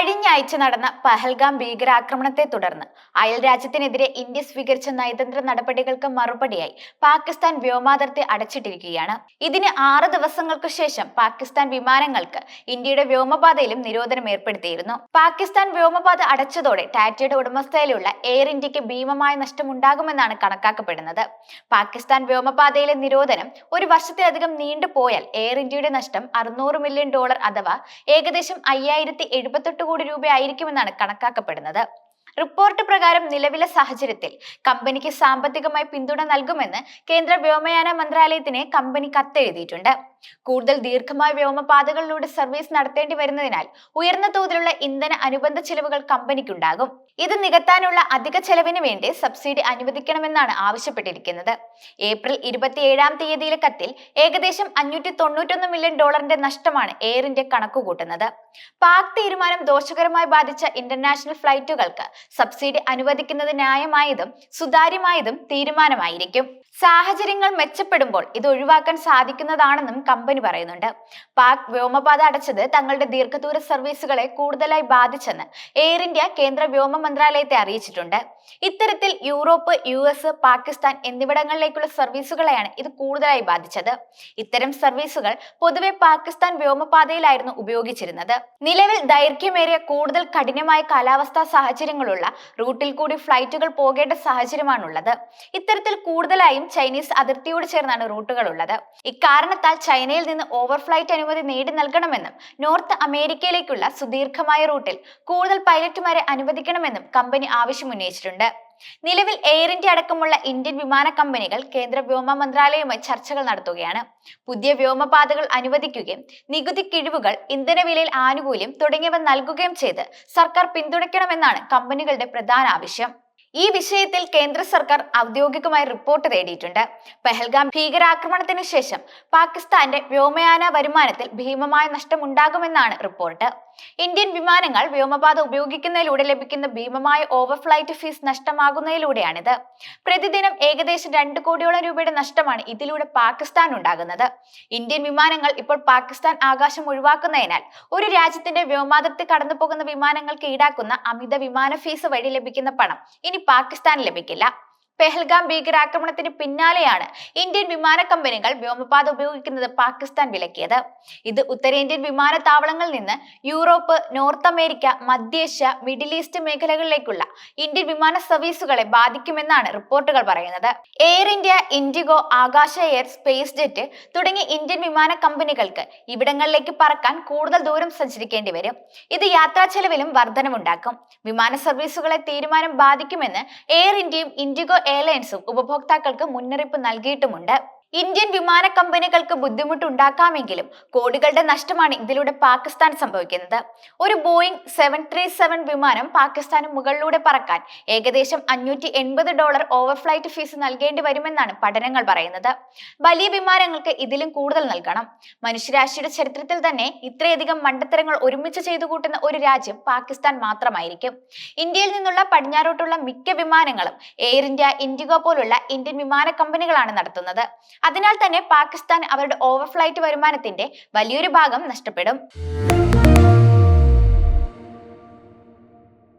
കഴിഞ്ഞ ആഴ്ച നടന്ന പഹൽഗാം ഭീകരാക്രമണത്തെ തുടർന്ന് അയൽ രാജ്യത്തിനെതിരെ ഇന്ത്യ സ്വീകരിച്ച നയതന്ത്ര നടപടികൾക്ക് മറുപടിയായി പാകിസ്ഥാൻ വ്യോമാതിർത്തി അടച്ചിട്ടിരിക്കുകയാണ്. ഇതിന് ആറ് ദിവസങ്ങൾക്ക് ശേഷം പാകിസ്ഥാൻ വിമാനങ്ങൾക്ക് ഇന്ത്യയുടെ വ്യോമപാതയിലും നിരോധനം ഏർപ്പെടുത്തിയിരുന്നു. പാകിസ്ഥാൻ വ്യോമപാത അടച്ചതോടെ ടാറ്റയുടെ ഉടമസ്ഥതയിലുള്ള എയർ ഇന്ത്യയ്ക്ക് ഭീമമായ നഷ്ടമുണ്ടാകുമെന്നാണ് കണക്കാക്കപ്പെടുന്നത്. പാകിസ്ഥാൻ വ്യോമപാതയിലെ നിരോധനം ഒരു വർഷത്തിലധികം നീണ്ടുപോയാൽ എയർ ഇന്ത്യയുടെ നഷ്ടം അറുന്നൂറ് മില്യൺ ഡോളർ അഥവാ ഏകദേശം അയ്യായിരത്തി എഴുപത്തെട്ട് കോടി രൂപയായിരിക്കുമെന്നാണ് കണക്കാക്കപ്പെടുന്നത്. റിപ്പോർട്ട് പ്രകാരം നിലവിലെ സാഹചര്യത്തിൽ കമ്പനിക്ക് സാമ്പത്തികമായി പിന്തുണ നൽകുമെന്ന് കേന്ദ്ര വ്യോമയാന മന്ത്രാലയത്തിന് കമ്പനി കത്തെഴുതിയിട്ടുണ്ട്. കൂടുതൽ ദീർഘമായ വ്യോമപാതകളിലൂടെ സർവീസ് നടത്തേണ്ടി വരുന്നതിനാൽ ഉയർന്ന തോതിലുള്ള ഇന്ധന അനുബന്ധ ചെലവുകൾ കമ്പനിക്കുണ്ടാകും. ഇത് നികത്താനുള്ള അധിക ചെലവിന് വേണ്ടി സബ്സിഡി അനുവദിക്കണമെന്നാണ് ആവശ്യപ്പെട്ടിരിക്കുന്നത്. ഏപ്രിൽ ഇരുപത്തിയേഴാം തീയതിയിലെ കത്തിൽ ഏകദേശം അഞ്ഞൂറ്റി തൊണ്ണൂറ്റൊന്ന് മില്യൺ ഡോളറിന്റെ നഷ്ടമാണ് എയർ ഇന്ത്യ കണക്കുകൂട്ടുന്നത്. പാക് തീരുമാനം ദോഷകരമായി ബാധിച്ച ഇന്റർനാഷണൽ ഫ്ലൈറ്റുകൾക്ക് സബ്സിഡി അനുവദിക്കുന്നത് ന്യായമായതും സുതാര്യമായതും തീരുമാനമായിരിക്കും. സാഹചര്യങ്ങൾ മെച്ചപ്പെടുമ്പോൾ ഇത് ഒഴിവാക്കാൻ സാധിക്കുന്നതാണെന്നും കമ്പനി പറയുന്നുണ്ട്. പാക് വ്യോമപാത അടച്ചത് തങ്ങളുടെ ദീർഘദൂര സർവീസുകളെ കൂടുതലായി ബാധിച്ചെന്ന് എയർ ഇന്ത്യ കേന്ദ്ര വ്യോമ മന്ത്രാലയത്തെ അറിയിച്ചിട്ടുണ്ട്. ഇത്തരത്തിൽ യൂറോപ്പ് യു എസ് പാകിസ്ഥാൻ എന്നിവിടങ്ങളിലേക്കുള്ള സർവീസുകളെയാണ് ഇത് കൂടുതലായി ബാധിച്ചത്. ഇത്തരം സർവീസുകൾ പൊതുവെ പാകിസ്ഥാൻ വ്യോമപാതയിലായിരുന്നു ഉപയോഗിച്ചിരുന്നത്. നിലവിൽ ദൈർഘ്യമേറിയ കൂടുതൽ കഠിനമായ കാലാവസ്ഥാ സാഹചര്യങ്ങളുള്ള റൂട്ടിൽ കൂടി ഫ്ലൈറ്റുകൾ പോകേണ്ട സാഹചര്യമാണുള്ളത്. ഇത്തരത്തിൽ കൂടുതലായും ചൈനീസ് അതിർത്തിയോട് ചേർന്നാണ് റൂട്ടുകൾ ഉള്ളത് ഇക്കാരണത്താൽ ചൈനയിൽ നിന്ന് ഓവർഫ്ലൈറ്റ് അനുമതി നേടി നൽകണമെന്നും നോർത്ത് അമേരിക്കയിലേക്കുള്ള സുദീർഘമായ റൂട്ടിൽ കൂടുതൽ പൈലറ്റുമാരെ അനുവദിക്കണമെന്നും കമ്പനി ആവശ്യമുന്നയിച്ചിട്ടുണ്ട് നിലവിൽ എയർ ഇന്ത്യ അടക്കമുള്ള ഇന്ത്യൻ വിമാന കമ്പനികൾ കേന്ദ്ര വ്യോമ മന്ത്രാലയവുമായി ചർച്ചകൾ നടത്തുകയാണ്. പുതിയ വ്യോമപാതകൾ അനുവദിക്കുകയും നികുതി കിഴിവുകൾ ഇന്ധനവിലയിൽ ആനുകൂല്യം തുടങ്ങിയവ നൽകുകയും ചെയ്ത് സർക്കാർ പിന്തുണയ്ക്കണമെന്നാണ് കമ്പനികളുടെ പ്രധാന ആവശ്യം. ഈ വിഷയത്തിൽ കേന്ദ്ര സർക്കാർ ഔദ്യോഗികമായി റിപ്പോർട്ട് തേടിയിട്ടുണ്ട്. പെഹൽഗാം ഭീകരാക്രമണത്തിന് ശേഷം പാകിസ്ഥാന്റെ വ്യോമയാന വരുമാനത്തിൽ ഭീമമായ നഷ്ടമുണ്ടാകുമെന്നാണ് റിപ്പോർട്ട്. ഇന്ത്യൻ വിമാനങ്ങൾ വ്യോമപാത ഉപയോഗിക്കുന്നതിലൂടെ ലഭിക്കുന്ന ഭീമമായ ഓവർഫ്ലൈറ്റ് ഫീസ് നഷ്ടമാകുന്നതിലൂടെയാണിത്. പ്രതിദിനം ഏകദേശം രണ്ട് കോടിയോളം രൂപയുടെ നഷ്ടമാണ് ഇതിലൂടെ പാകിസ്ഥാൻ ഉണ്ടാകുന്നത്. ഇന്ത്യൻ വിമാനങ്ങൾ ഇപ്പോൾ പാകിസ്ഥാൻ ആകാശം ഒഴിവാക്കുന്നതിനാൽ ഒരു രാജ്യത്തിന്റെ വ്യോമാതിർത്തി കടന്നു പോകുന്ന വിമാനങ്ങൾക്ക് ഈടാക്കുന്ന അമിത വിമാന ഫീസ് വഴി ലഭിക്കുന്ന പണം ഇനി പാകിസ്ഥാൻ ലഭിക്കില്ല. പെഹൽഗാം ഭീകരാക്രമണത്തിന് പിന്നാലെയാണ് ഇന്ത്യൻ വിമാന കമ്പനികൾ വ്യോമപാത ഉപയോഗിക്കുന്നത് പാകിസ്ഥാൻ വിലക്കിയത്. ഇത് ഉത്തരേന്ത്യൻ വിമാനത്താവളങ്ങളിൽ നിന്ന് യൂറോപ്പ് നോർത്ത് അമേരിക്ക മധ്യേഷ്യ മിഡിൽ ഈസ്റ്റ് മേഖലകളിലേക്കുള്ള ഇന്ത്യൻ വിമാന സർവീസുകളെ ബാധിക്കുമെന്നാണ് റിപ്പോർട്ടുകൾ പറയുന്നത്. Air India IndiGo Akasa air SpiceJet തുടങ്ങിയ ഇന്ത്യൻ വിമാന കമ്പനികൾക്ക് ഇവിടങ്ങളിലേക്ക് പറക്കാൻ കൂടുതൽ ദൂരം സഞ്ചരിക്കേണ്ടി വരും. ഇത് യാത്രാ ചെലവിലും വർധനമുണ്ടാക്കും. വിമാന സർവീസുകളെ തീരുമാനം ബാധിക്കുമെന്ന് എയർ ഇന്ത്യയും ഇൻഡിഗോ എയർലൈൻസും ഉപഭോക്താക്കൾക്ക് മുന്നറിയിപ്പ് നൽകിയിട്ടുമുണ്ട്. ഇന്ത്യൻ വിമാന കമ്പനികൾക്ക് ബുദ്ധിമുട്ടുണ്ടാക്കാമെങ്കിലും കോടികളുടെ നഷ്ടമാണ് ഇതിലൂടെ പാകിസ്ഥാൻ സംഭവിക്കുന്നത്. ഒരു ബോയിങ് സെവൻ ത്രീ സെവൻ വിമാനം പാകിസ്ഥാന് മുകളിലൂടെ പറക്കാൻ ഏകദേശം അഞ്ഞൂറ്റി എൺപത് ഡോളർ ഓവർഫ്ലൈറ്റ് ഫീസ് നൽകേണ്ടി വരുമെന്നാണ് പഠനങ്ങൾ പറയുന്നത്. വലിയ വിമാനങ്ങൾക്ക് ഇതിലും കൂടുതൽ നൽകണം. മനുഷ്യരാശിയുടെ ചരിത്രത്തിൽ തന്നെ ഇത്രയധികം മണ്ടത്തരങ്ങൾ ഒരുമിച്ച് ചെയ്തു കൂട്ടുന്ന ഒരു രാജ്യം പാകിസ്ഥാൻ മാത്രമായിരിക്കും. ഇന്ത്യയിൽ നിന്നുള്ള പടിഞ്ഞാറോട്ടുള്ള മിക്ക വിമാനങ്ങളും എയർ ഇന്ത്യ ഇൻഡിഗോ പോലുള്ള ഇന്ത്യൻ വിമാന കമ്പനികളാണ് നടത്തുന്നത്. അതിനാൽ തന്നെ പാകിസ്ഥാൻ അവരുടെ ഓവർഫ്ലൈറ്റ് വരുമാനത്തിന്റെ വലിയൊരു ഭാഗം നഷ്ടപ്പെടും.